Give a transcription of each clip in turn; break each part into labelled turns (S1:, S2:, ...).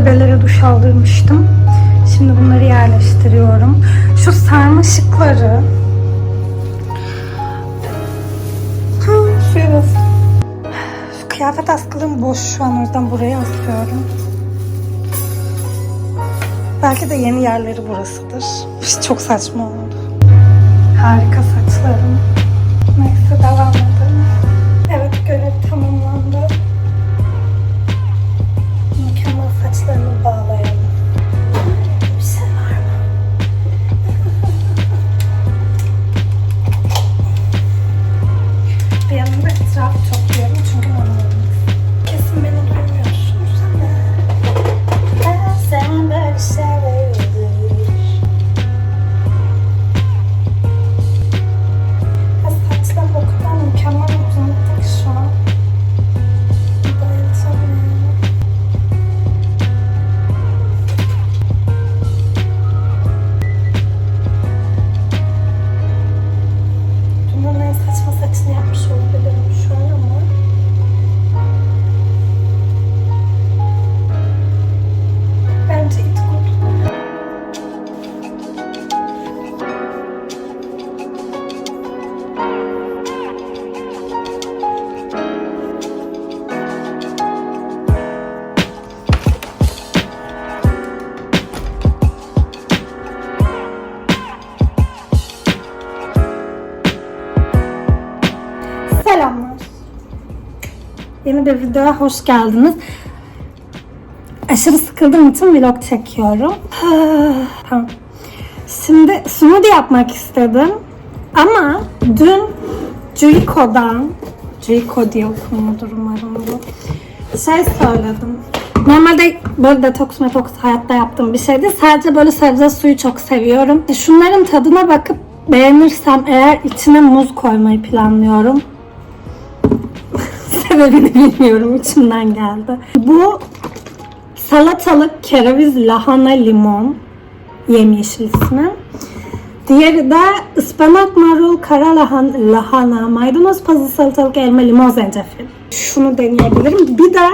S1: bebelere duş aldırmıştım. Şimdi bunları yerleştiriyorum. Şu sarmaşıkları suya bas. Şu kıyafet askılığım boş şu an o yüzden buraya asıyorum. Belki de yeni yerleri burasıdır. Çok saçma oldu. Harika saçlarım. Neyse devam edelim. Bir videoya hoş geldiniz. Aşırı sıkıldığım için vlog çekiyorum. Şimdi smoothie yapmak istedim. Ama dün Juyiko'dan Juyiko diye okunuyordur umarım bu. Şey söyledim. Normalde böyle detoks metoks hayatta yaptığım bir şeydi. Sadece böyle sebze suyu çok seviyorum. Şunların tadına bakıp beğenirsem eğer içine muz koymayı planlıyorum. Sebebini bilmiyorum içimden geldi. Bu salatalık, kereviz, lahana, limon. Yemyeşil ismi. Diğeri de ıspanak, marul, kara lahana, lahana, maydanoz, pazı, salatalık, elma, limon, zencefil. Şunu deneyebilirim. Bir de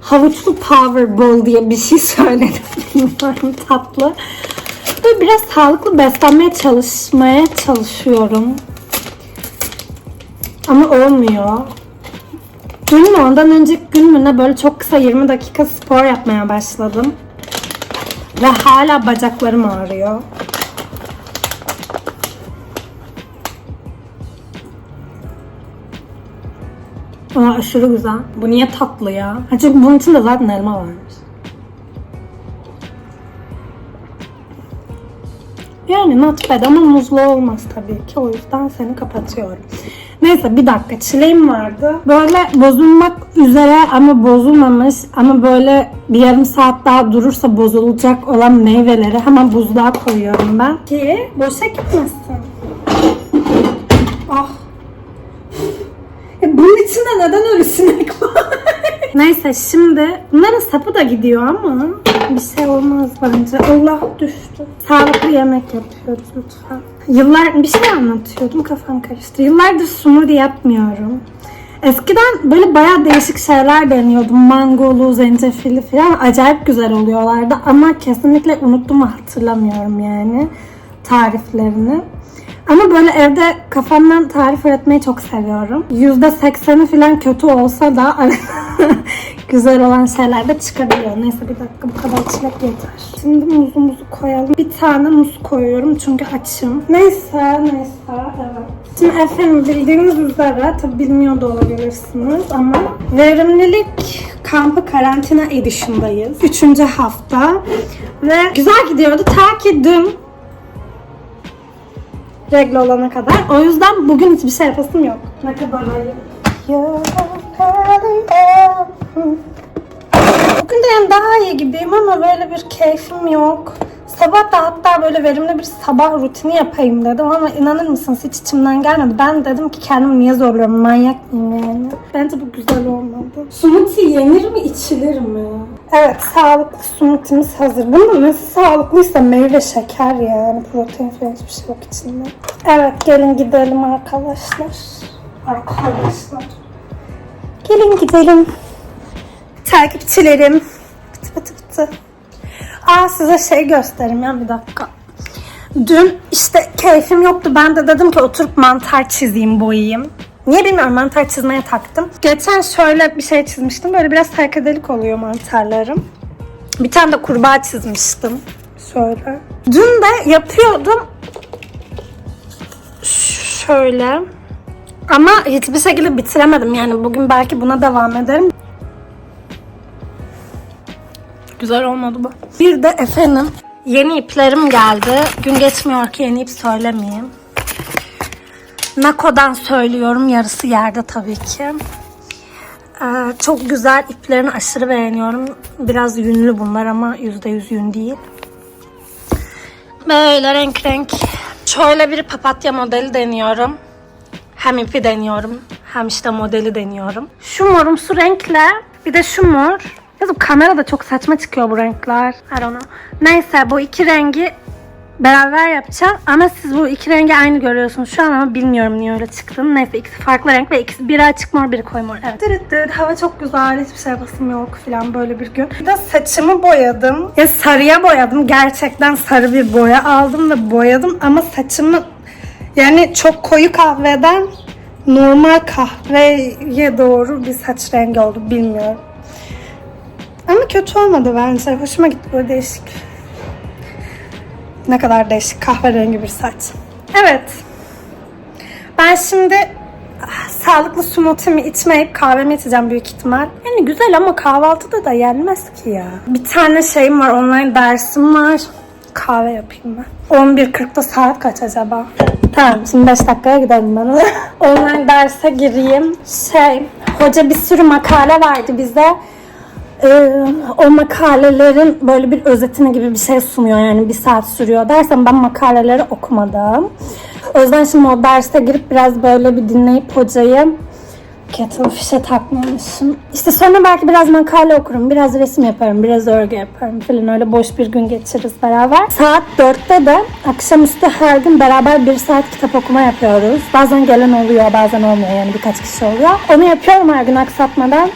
S1: havuçlu powerball diye bir şey söyledim. Bilmiyorum tatlı. Böyle biraz sağlıklı beslenmeye çalışmaya çalışıyorum. Ama olmuyor. Dün mü ondan önceki gün mü ne böyle çok kısa 20 dakika spor yapmaya başladım. Ve hala bacaklarım ağrıyor. Aa, aşırı güzel. Bu niye tatlı ya? Ha, çünkü bunun içinde zaten elma varmış. Yani not bad ama muzlu olmaz tabii ki. O yüzden seni kapatıyorum. Neyse bir dakika çileğim vardı. Böyle bozulmak üzere ama bozulmamış ama böyle bir yarım saat daha durursa bozulacak olan meyveleri hemen buzluğa koyuyorum ben. Ki boşa gitmesin. Ah. E bunun içinde neden öyle sinek var? Neyse şimdi bunların sapı da gidiyor ama bir şey olmaz bence. Allah düştü. Sağlıklı yemek yapıyoruz lütfen. Yıllar bir şey anlatıyordum kafam karıştı. Yıllardır smoothie yapmıyorum. Eskiden böyle bayağı değişik şeyler deniyordum. Mangolu, zencefilli falan acayip güzel oluyorlardı ama kesinlikle unuttum hatırlamıyorum yani tariflerini. Ama böyle evde kafamdan tarif üretmeyi çok seviyorum. %80'i falan kötü olsa da güzel olan şeyler de çıkabiliyor. Neyse bir dakika bu kadar çilek yeter. Şimdi muzumuzu koyalım. Bir tane muz koyuyorum çünkü açım. Neyse neyse evet. Şimdi efendim bildiğiniz üzere tabi bilmiyor da olabilirsiniz ama verimlilik kampı karantina edişindayız. Üçüncü hafta. Ve güzel gidiyordu ta ki dün regle olana kadar. O yüzden bugün hiçbir şey yapasım yok. Ne kadar ayıp. Bugün de yani daha iyi gibiyim ama böyle bir keyfim yok. Sabah da hatta böyle verimli bir sabah rutini yapayım dedim ama inanır mısınız hiç içimden gelmedi. Ben dedim ki kendimi niye zorluyorum manyak mıyım yani. Bence bu güzel olmadı. Smoothie yenir mi içilir mi? Evet sağlıklı smoothie'miz hazır. Bunun nasıl sağlıklıysa meyve şeker yani protein falan hiçbir şey yok içinde. Evet gelin gidelim arkadaşlar. Arkadaşlar. Gelin gidelim. Takipçilerim. Pıtı pıtı pıtı. Aa size şey göstereyim ya bir dakika. Dün işte keyfim yoktu. Ben de dedim ki oturup mantar çizeyim, boyayayım. Niye bilmiyorum mantar çizmeye taktım. Geçen şöyle bir şey çizmiştim. Böyle biraz saykadelik oluyor mantarlarım. Bir tane de kurbağa çizmiştim. Şöyle. Dün de yapıyordum. Şöyle. Ama hiçbir şekilde bitiremedim. Yani bugün belki buna devam ederim. Güzel olmadı bu. Bir de efendim yeni iplerim geldi. Gün geçmiyor ki yeni ip söylemeyeyim. Nako'dan söylüyorum. Yarısı yerde tabii ki. Ee, çok güzel iplerini aşırı beğeniyorum. Biraz yünlü bunlar ama %100 yün değil. Böyle renk renk. Şöyle bir papatya modeli deniyorum. Hem ipi deniyorum hem işte modeli deniyorum. Şu morumsu renkle bir de şu mor. Ya bu kamerada çok saçma çıkıyor bu renkler. I don't know. Neyse bu iki rengi beraber yapacağım. Ama siz bu iki rengi aynı görüyorsunuz şu an ama bilmiyorum niye öyle çıktığını. Neyse ikisi farklı renk ve ikisi biri açık mor biri koyu mor. Evet. Dırıt dırıt, hava çok güzel. Hiçbir şey basım yok falan böyle bir gün. Bir de saçımı boyadım. Ya sarıya boyadım. Gerçekten sarı bir boya aldım ve boyadım. Ama saçımı yani çok koyu kahveden normal kahveye doğru bir saç rengi oldu. Bilmiyorum. Ama kötü olmadı bence. Hoşuma gitti böyle değişik. Ne kadar değişik kahverengi bir saç. Evet. Ben şimdi ah, sağlıklı smoothie'mi içmeyip kahvemi içeceğim büyük ihtimal. Yani güzel ama kahvaltıda da yenmez ki ya. Bir tane şeyim var, online dersim var. Kahve yapayım ben. 11.40'da saat kaç acaba? Tamam şimdi 5 dakikaya gidelim ben. online derse gireyim. Şey, hoca bir sürü makale verdi bize. Ee, o makalelerin böyle bir özetini gibi bir şey sunuyor yani bir saat sürüyor dersem ben makaleleri okumadım. O yüzden şimdi o derse girip biraz böyle bir dinleyip hocayı kettle fişe takmamışım. İşte sonra belki biraz makale okurum, biraz resim yaparım, biraz örgü yaparım falan öyle boş bir gün geçiririz beraber. Saat 4'te de akşamüstü her gün beraber bir saat kitap okuma yapıyoruz. Bazen gelen oluyor, bazen olmuyor yani birkaç kişi oluyor. Onu yapıyorum her gün aksatmadan.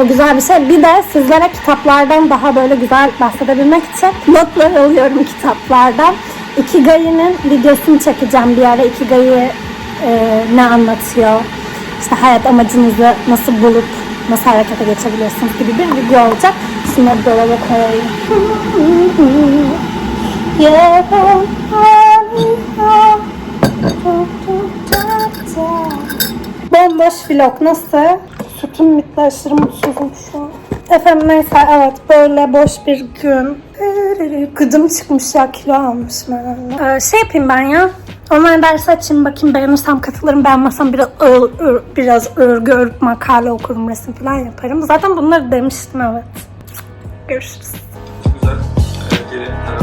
S1: O güzel bir şey. Bir de sizlere kitaplardan daha böyle güzel bahsedebilmek için notlar alıyorum kitaplardan. Ikigai'nin videosunu çekeceğim bir ara. Ikigai'yi e, ne anlatıyor? İşte hayat amacınızı nasıl bulup nasıl harekete geçebilirsiniz gibi bir video olacak. Şunları dolaba koyayım. Bomboş vlog nasıl? Sütüm bitti aşırı mutsuzum şu an. Efendim neyse evet böyle boş bir gün. Gıdım çıkmış ya kilo almışım herhalde. Ee, şey yapayım ben ya. Online ders açayım bakayım beğenirsem katılırım beğenmezsem biraz ör- biraz örgü örüp makale okurum resim falan yaparım. Zaten bunları demiştim evet. Görüşürüz.
S2: Güzel. Ee,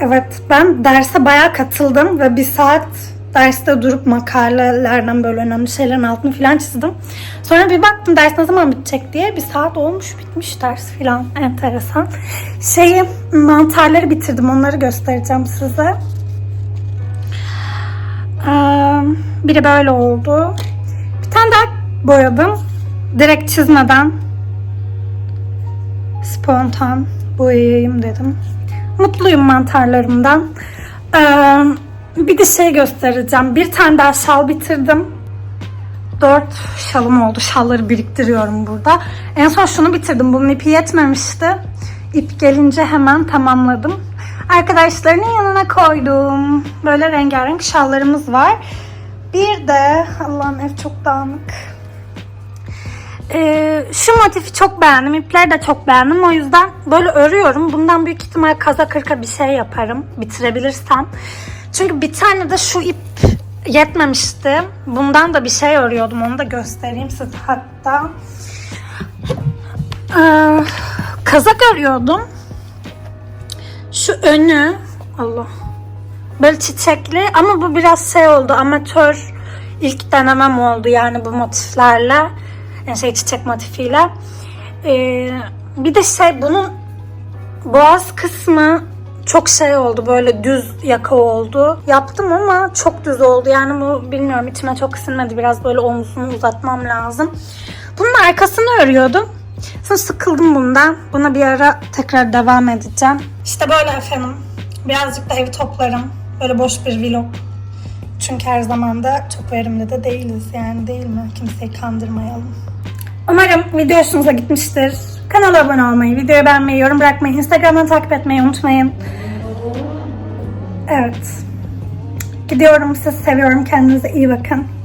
S1: Evet ben derse bayağı katıldım ve bir saat derste durup makalelerden böyle önemli şeylerin altını falan çizdim. Sonra bir baktım ders ne zaman bitecek diye bir saat olmuş bitmiş ders falan enteresan. Şeyi mantarları bitirdim onları göstereceğim size. Biri böyle oldu. Bir tane daha boyadım. Direkt çizmeden spontan boyayayım dedim. Mutluyum mantarlarımdan. Ee, bir de şey göstereceğim. Bir tane daha şal bitirdim. Dört şalım oldu. Şalları biriktiriyorum burada. En son şunu bitirdim. Bunun ipi yetmemişti. İp gelince hemen tamamladım. Arkadaşlarının yanına koydum. Böyle rengarenk şallarımız var. Bir de Allah'ım ev çok dağınık. Ee, şu motifi çok beğendim. İpleri de çok beğendim. O yüzden böyle örüyorum. Bundan büyük ihtimal kaza kırka bir şey yaparım. Bitirebilirsem. Çünkü bir tane de şu ip yetmemişti. Bundan da bir şey örüyordum. Onu da göstereyim size hatta. Ee, kazak örüyordum. Şu önü Allah böyle çiçekli ama bu biraz şey oldu amatör ilk denemem oldu yani bu motiflerle yani şey çiçek motifiyle Ee, bir de şey bunun boğaz kısmı çok şey oldu böyle düz yaka oldu yaptım ama çok düz oldu yani bu bilmiyorum içime çok sinmedi biraz böyle omzumu uzatmam lazım bunun arkasını örüyordum Sonra sıkıldım bundan. Buna bir ara tekrar devam edeceğim. İşte böyle efendim. Birazcık da evi toplarım. Böyle boş bir vlog. Çünkü her zaman da çok verimli de değiliz yani değil mi? Kimseyi kandırmayalım. Umarım video hoşunuza gitmiştir. Kanala abone olmayı, videoyu beğenmeyi, yorum bırakmayı, Instagram'dan takip etmeyi unutmayın. Evet. Gidiyorum. Sizi seviyorum. Kendinize iyi bakın.